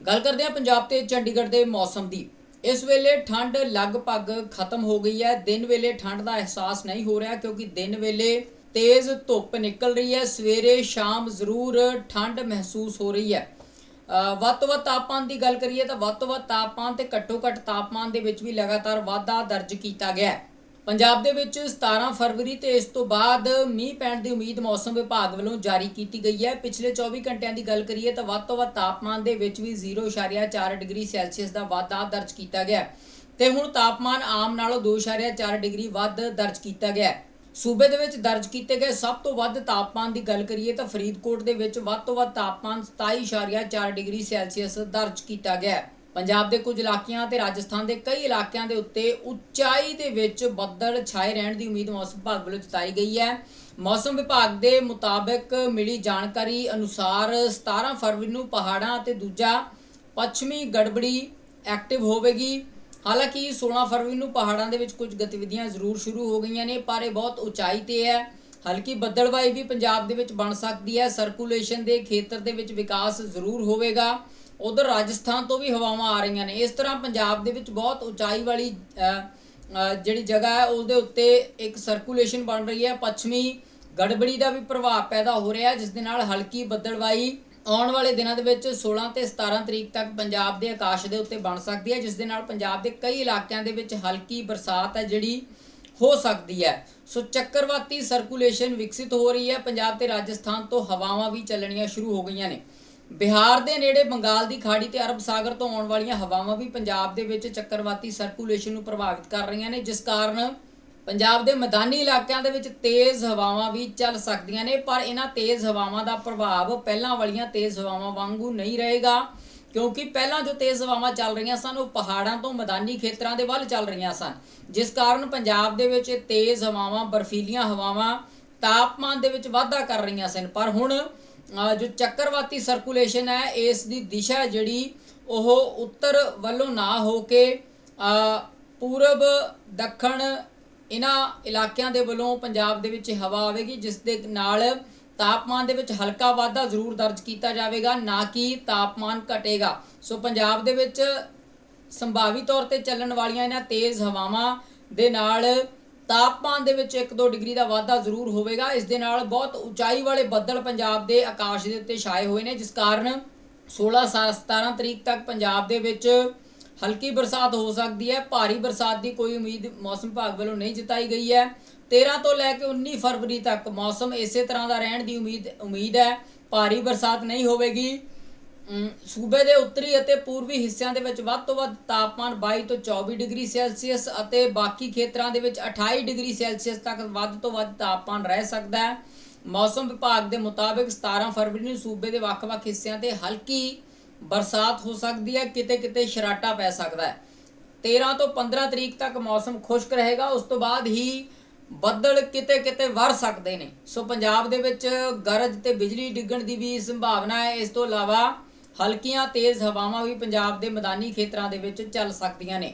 ਗੱਲ ਕਰਦੇ ਹਾਂ ਪੰਜਾਬ ਤੇ ਚੰਡੀਗੜ੍ਹ ਦੇ ਮੌਸਮ ਦੀ। ਇਸ ਵੇਲੇ ਠੰਡ ਲਗਭਗ ਖਤਮ ਹੋ ਗਈ ਹੈ। ਦਿਨ ਵੇਲੇ ਠੰਡ ਦਾ ਅਹਿਸਾਸ ਨਹੀਂ ਹੋ ਰਿਹਾ ਕਿਉਂਕਿ ਦਿਨ ਵੇਲੇ ਤੇਜ਼ ਧੁੱਪ ਨਿਕਲ ਰਹੀ ਹੈ। ਸਵੇਰੇ ਸ਼ਾਮ ਜ਼ਰੂਰ ਠੰਡ ਮਹਿਸੂਸ ਹੋ ਰਹੀ ਹੈ। ਵੱਧ ਤੋਂ ਵੱਧ ਤਾਪਮਾਨ ਦੀ ਗੱਲ ਕਰੀਏ ਤਾਂ ਵੱਧ ਤੋਂ ਵੱਧ ਤਾਪਮਾਨ ਤੇ ਘੱਟੋ ਘੱਟ ਤਾਪਮਾਨ ਦੇ ਵਿੱਚ ਵੀ ਲਗਾਤਾਰ ਵਾਧਾ ਦਰਜ ਕੀਤਾ ਗਿਆ ਹੈ। ਪੰਜਾਬ ਦੇ ਵਿੱਚ 17 ਫਰਵਰੀ ਤੇ ਇਸ ਤੋਂ ਬਾਅਦ ਮੀਂਹ ਪੈਣ ਦੀ ਉਮੀਦ ਮੌਸਮ ਵਿਭਾਗ ਵੱਲੋਂ ਜਾਰੀ ਕੀਤੀ ਗਈ ਹੈ। ਪਿਛਲੇ 24 ਘੰਟਿਆਂ ਦੀ ਗੱਲ ਕਰੀਏ ਤਾਂ ਵੱਧ ਤੋਂ ਵੱਧ ਤਾਪਮਾਨ ਦੇ ਵਿੱਚ ਵੀ 0.4 ਡਿਗਰੀ ਸੈਲਸੀਅਸ ਦਾ ਵਾਧਾ ਦਰਜ ਕੀਤਾ ਗਿਆ ਹੈ ਤੇ ਹੁਣ ਤਾਪਮਾਨ ਆਮ ਨਾਲੋਂ 2.4 ਡਿਗਰੀ ਵੱਧ ਦਰਜ ਕੀਤਾ ਗਿਆ ਸੂਬੇ ਦੇ ਵਿੱਚ ਦਰਜ ਕੀਤੇ ਗਏ ਸਭ ਤੋਂ ਵੱਧ ਤਾਪਮਾਨ ਦੀ ਗੱਲ ਕਰੀਏ ਤਾਂ ਫਰੀਦਕੋਟ ਦੇ ਵਿੱਚ ਵੱਧ ਤੋਂ ਵੱਧ ਤਾਪਮਾਨ 27.4 ਡਿਗਰੀ ਸੈਲਸੀਅਸ ਦਰਜ ਕੀਤਾ ਗਿਆ ਪੰਜਾਬ ਦੇ ਕੁਝ ਇਲਾਕਿਆਂ ਤੇ ਰਾਜਸਥਾਨ ਦੇ ਕਈ ਇਲਾਕਿਆਂ ਦੇ ਉੱਤੇ ਉਚਾਈ ਦੇ ਵਿੱਚ ਬੱਦਲ ਛਾਏ ਰਹਿਣ ਦੀ ਉਮੀਦ ਮੌਸਮ ਵਿਭਾਗ ਵੱਲੋਂ ਜਤਾਈ ਗਈ ਹੈ। ਮੌਸਮ ਵਿਭਾਗ ਦੇ ਮੁਤਾਬਕ ਮਿਲੀ ਜਾਣਕਾਰੀ ਅਨੁਸਾਰ 17 ਫਰਵਰੀ ਨੂੰ ਪਹਾੜਾਂ ਅਤੇ ਦੂਜਾ ਪੱਛਮੀ ਗੜਬੜੀ ਐਕਟਿਵ ਹੋਵੇਗੀ। ਹਾਲਾਂਕਿ 16 ਫਰਵਰੀ ਨੂੰ ਪਹਾੜਾਂ ਦੇ ਵਿੱਚ ਕੁਝ ਗਤੀਵਿਧੀਆਂ ਜ਼ਰੂਰ ਸ਼ੁਰੂ ਹੋ ਗਈਆਂ ਨੇ, ਪਰ ਇਹ ਬਹੁਤ ਉਚਾਈ ਤੇ ਹੈ। ਹਲਕੀ ਬੱਦਲਵਾਈ ਵੀ ਪੰਜਾਬ ਦੇ ਵਿੱਚ ਬਣ ਸਕਦੀ ਹੈ। ਸਰਕੂਲੇਸ਼ਨ ਦੇ ਖੇਤਰ ਦੇ ਵਿੱਚ ਵਿਕਾਸ ਜ਼ਰੂਰ ਹੋਵੇਗਾ। ਉਧਰ ਰਾਜਸਥਾਨ ਤੋਂ ਵੀ ਹਵਾਵਾਂ ਆ ਰਹੀਆਂ ਨੇ। ਇਸ ਤਰ੍ਹਾਂ ਪੰਜਾਬ ਦੇ ਵਿੱਚ ਬਹੁਤ ਉਚਾਈ ਵਾਲੀ ਜਿਹੜੀ ਜਗ੍ਹਾ ਹੈ, ਉਹਦੇ ਉੱਤੇ ਇੱਕ ਸਰਕੂਲੇਸ਼ਨ ਬਣ ਰਹੀ ਹੈ। ਪੱਛਮੀ ਗੜਬੜੀ ਦਾ ਵੀ ਪ੍ਰਭਾਵ ਪੈਦਾ ਹੋ ਰਿਹਾ ਜਿਸ ਦੇ ਨਾਲ ਹਲਕੀ ਬੱਦਲਵਾਈ ਆਉਣ ਵਾਲੇ ਦਿਨਾਂ ਦੇ ਵਿੱਚ 16 ਤੇ 17 ਤਰੀਕ ਤੱਕ ਪੰਜਾਬ ਦੇ ਆਕਾਸ਼ ਦੇ ਉੱਤੇ ਬਣ ਸਕਦੀ ਹੈ, ਜਿਸ ਦੇ ਨਾਲ ਪੰਜਾਬ ਦੇ ਕਈ ਇਲਾਕਿਆਂ ਦੇ ਵਿੱਚ ਹਲਕੀ ਬਰਸਾਤ ਹੈ, ਜਿਹੜੀ ਹੋ ਸਕਦੀ ਹੈ। ਸੋ ਚੱਕਰਵਾਤੀ ਸਰਕੂਲੇਸ਼ਨ ਵਿਕਸਿਤ ਹੋ ਰਹੀ ਹੈ। ਪੰਜਾਬ ਤੇ ਰਾਜਸਥਾਨ ਤੋਂ ਹਵਾਵਾਂ ਵੀ ਚੱਲਣੀਆਂ ਸ਼ੁਰੂ ਹੋ ਗਈਆਂ ਨੇ। ਬਿਹਾਰ ਦੇ ਨੇੜੇ ਬੰਗਾਲ ਦੀ ਖਾੜੀ ਤੇ ਅਰਬ ਸਾਗਰ ਤੋਂ ਆਉਣ ਵਾਲੀਆਂ ਹਵਾਵਾਂ ਵੀ ਪੰਜਾਬ ਦੇ ਵਿੱਚ ਚੱਕਰਵਾਤੀ ਸਰਕੂਲੇਸ਼ਨ ਨੂੰ ਪ੍ਰਭਾਵਿਤ ਕਰ ਰਹੀਆਂ ਨੇ, ਜਿਸ ਕਾਰਨ ਪੰਜਾਬ ਦੇ ਮੈਦਾਨੀ ਇਲਾਕਿਆਂ ਦੇ ਵਿੱਚ ਤੇਜ਼ ਹਵਾਵਾਂ ਵੀ ਚੱਲ ਸਕਦੀਆਂ ਨੇ, ਪਰ ਇਹਨਾਂ ਤੇਜ਼ ਹਵਾਵਾਂ ਦਾ ਪ੍ਰਭਾਵ ਪਹਿਲਾਂ ਵਾਲੀਆਂ ਤੇਜ਼ ਹਵਾਵਾਂ ਵਾਂਗੂ ਨਹੀਂ ਰਹੇਗਾ, ਕਿਉਂਕਿ ਪਹਿਲਾਂ ਜੋ ਤੇਜ਼ ਹਵਾਵਾਂ ਚੱਲ ਰਹੀਆਂ ਸਨ, ਉਹ ਪਹਾੜਾਂ ਤੋਂ ਮੈਦਾਨੀ ਖੇਤਰਾਂ ਦੇ ਵੱਲ ਚੱਲ ਰਹੀਆਂ ਸਨ, ਜਿਸ ਕਾਰਨ ਪੰਜਾਬ ਦੇ ਵਿੱਚ ਤੇਜ਼ ਹਵਾਵਾਂ, ਬਰਫੀਲੀਆਂ ਹਵਾਵਾਂ ਤਾਪਮਾਨ ਦੇ ਵਿੱਚ ਵਾਧਾ ਕਰ ਰਹੀਆਂ ਸਨ, ਪਰ ਹੁਣ ਜੋ ਚੱਕਰਵਾਤੀ ਸਰਕੂਲੇਸ਼ਨ ਹੈ, ਇਸ ਦੀ ਦਿਸ਼ਾ ਜਿਹੜੀ ਉਹ ਉੱਤਰ ਵੱਲੋਂ ਨਾ ਹੋ ਕੇ ਪੂਰਬ, ਦੱਖਣ ਇਹਨਾਂ ਇਲਾਕਿਆਂ ਦੇ ਵੱਲੋਂ ਪੰਜਾਬ ਦੇ ਵਿੱਚ ਹਵਾ ਆਵੇਗੀ, ਜਿਸ ਦੇ ਨਾਲ ਤਾਪਮਾਨ ਦੇ ਵਿੱਚ ਹਲਕਾ ਵਾਧਾ ਜ਼ਰੂਰ ਦਰਜ ਕੀਤਾ ਜਾਵੇਗਾ, ਨਾ ਕਿ ਤਾਪਮਾਨ ਘਟੇਗਾ। ਸੋ ਪੰਜਾਬ ਦੇ ਵਿੱਚ ਸੰਭਾਵੀ ਤੌਰ ਤੇ ਚੱਲਣ ਵਾਲੀਆਂ ਇਹਨਾਂ ਤੇਜ਼ ਹਵਾਵਾਂ ਦੇ ਨਾਲ ਤਾਪਮਾਨ ਦੇ ਵਿੱਚ 1-2 ਡਿਗਰੀ ਦਾ ਵਾਧਾ ਜ਼ਰੂਰ ਹੋਵੇਗਾ। ਇਸ ਦੇ ਨਾਲ ਬਹੁਤ ਉਚਾਈ ਵਾਲੇ ਬੱਦਲ ਪੰਜਾਬ ਦੇ ਆਕਾਸ਼ ਦੇ ਉੱਤੇ ਛਾਏ ਹੋਏ ਨੇ, ਜਿਸ ਕਾਰਨ 16 17 ਤਰੀਕ ਤੱਕ ਪੰਜਾਬ ਦੇ ਵਿੱਚ ਹਲਕੀ ਬਰਸਾਤ ਹੋ ਸਕਦੀ ਹੈ। ਭਾਰੀ ਬਰਸਾਤ ਦੀ ਕੋਈ ਉਮੀਦ ਮੌਸਮ ਵਿਭਾਗ ਵੱਲੋਂ ਨਹੀਂ ਜਤਾਈ ਗਈ ਹੈ। 13 ਤੋਂ ਲੈ ਕੇ 19 ਫਰਵਰੀ ਤੱਕ ਮੌਸਮ ਇਸੇ ਤਰ੍ਹਾਂ ਦਾ ਰਹਿਣ ਦੀ ਉਮੀਦ ਉਮੀਦ ਹੈ। ਭਾਰੀ ਬਰਸਾਤ ਨਹੀਂ ਹੋਵੇਗੀ। ਸੂਬੇ ਦੇ ਉੱਤਰੀ ਅਤੇ ਪੂਰਬੀ ਹਿੱਸਿਆਂ ਦੇ ਵਿੱਚ ਵੱਧ ਤੋਂ ਵੱਧ ਤਾਪਮਾਨ 22 ਤੋਂ 24 ਡਿਗਰੀ ਸੈਲਸੀਅਸ ਅਤੇ ਬਾਕੀ ਖੇਤਰਾਂ ਦੇ ਵਿੱਚ 28 ਡਿਗਰੀ ਸੈਲਸੀਅਸ ਤੱਕ ਵੱਧ ਤੋਂ ਵੱਧ ਤਾਪਮਾਨ ਰਹਿ ਸਕਦਾ ਹੈ। ਮੌਸਮ ਵਿਭਾਗ ਦੇ ਮੁਤਾਬਕ 17 ਫਰਵਰੀ ਨੂੰ ਸੂਬੇ ਦੇ ਵੱਖ-ਵੱਖ ਹਿੱਸਿਆਂ ਤੇ ਹਲਕੀ ਬਰਸਾਤ ਹੋ ਸਕਦੀ ਹੈ ਕਿਤੇ ਕਿਤੇ ਸ਼ਰਾਟਾ ਪੈ ਸਕਦਾ ਹੈ। 13 ਤੋਂ 15 ਤਰੀਕ ਤੱਕ ਮੌਸਮ ਖੁਸ਼ਕ ਰਹੇਗਾ, ਉਸ ਤੋਂ ਬਾਅਦ ਹੀ ਬੱਦਲ ਕਿਤੇ ਕਿਤੇ ਵਰ ਸਕਦੇ ਨੇ। ਸੋ ਪੰਜਾਬ ਦੇ ਵਿੱਚ ਗਰਜ ਤੇ ਬਿਜਲੀ ਡਿੱਗਣ ਦੀ ਵੀ ਸੰਭਾਵਨਾ ਹੈ। ਇਸ ਤੋਂ ਇਲਾਵਾ ਹਲਕੀਆਂ ਤੇਜ਼ ਹਵਾਵਾਂ ਵੀ ਪੰਜਾਬ ਦੇ ਮੈਦਾਨੀ ਖੇਤਰਾਂ ਦੇ ਵਿੱਚ ਚੱਲ ਸਕਦੀਆਂ ਨੇ।